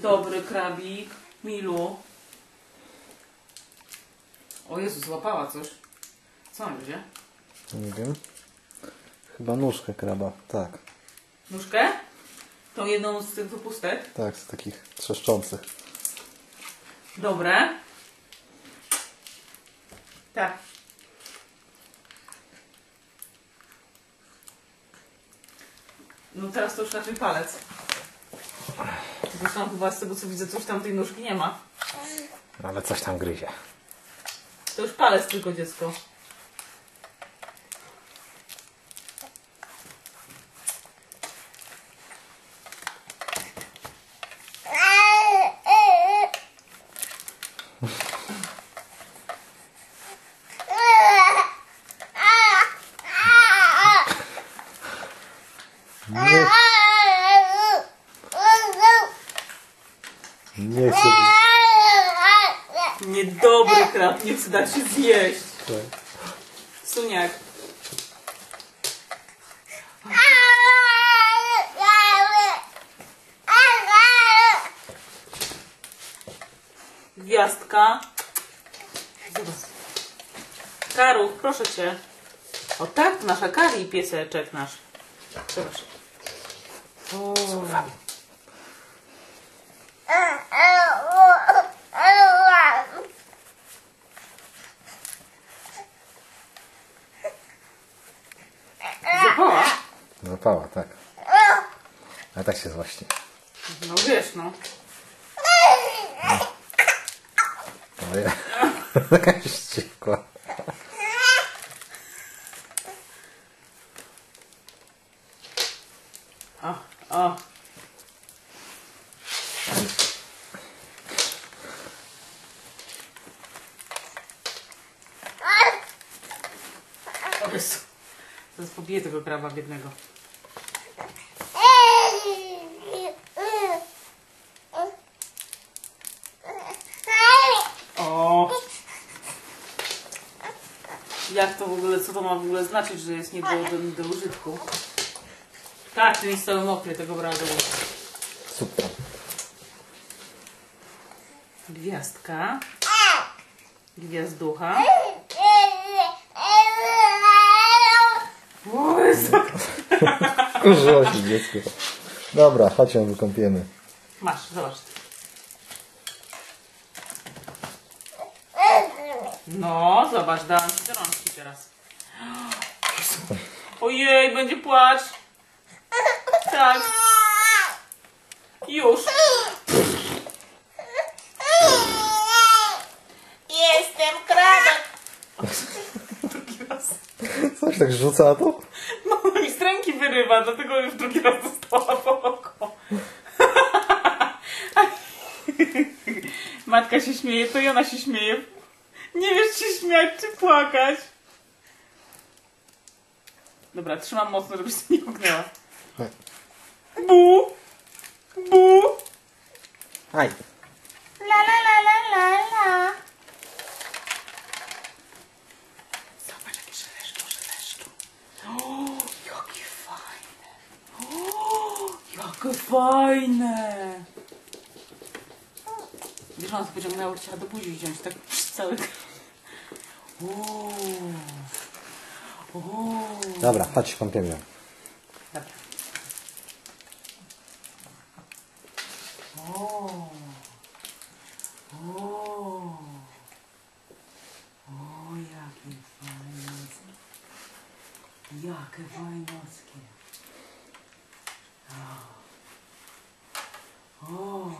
dobry krabik. Milu. O Jezu, złapała coś. Co on będzie? Nie wiem. Chyba nóżkę kraba. Tak. Nóżkę? Tą jedną z tych wypustek. Tak, z takich trzeszczących. Dobre. Tak. No teraz to już raczej palec. Zresztą chyba z tego co widzę, coś tam tej nóżki nie ma. Ale coś tam gryzie. To już palec tylko dziecko. Nie, nie chcę. Niedobry krab, nie chce dać się zjeść. Tak. Suniak. Gwiazdka. Karu, proszę cię. O tak, nasza Kari, pieseczek nasz. Zobacz. O. Zapała, tak. A tak się złości. No wiesz, no. Ojej. Jakaś ściekła. O, o. Jezu. Zaraz pobiję tego kraba biednego. O. Jak to w ogóle, co to ma w ogóle znaczyć, że jest nie do, użytku? Tak, ten jest cały mokry, tego brała do łóżka. Super. Gwiazdka. Gwiazducha. O Jezu. Dziecko. Dobra, chodź ją wykąpiemy. Masz, zobacz. No, zobacz, dałam ci do rączki teraz. Ojej, będzie płacz. Tak. Już. Jestem krabek. Drugi raz. Coś tak rzuca to? No mi z ręki wyrywa, dlatego już drugi raz dostała po oko. Matka się śmieje, to i ona się śmieje. Nie wiesz, czy śmiać, czy płakać. Dobra, trzymam mocno, żebyś się nie puknęła. Bu! Bu! Aj. La la la la la la. Zobacz, jakie żeleszki, żeleszki. O, jakie fajne. O, jakie fajne. Wiesz, ona sobie pociągnęła, chciała do buzi wziąć, tak cały... Dobra, chodź, kąpiemy ją. Dobra. O. O. O, jakie fajne. Jakie fajnockie. O. O.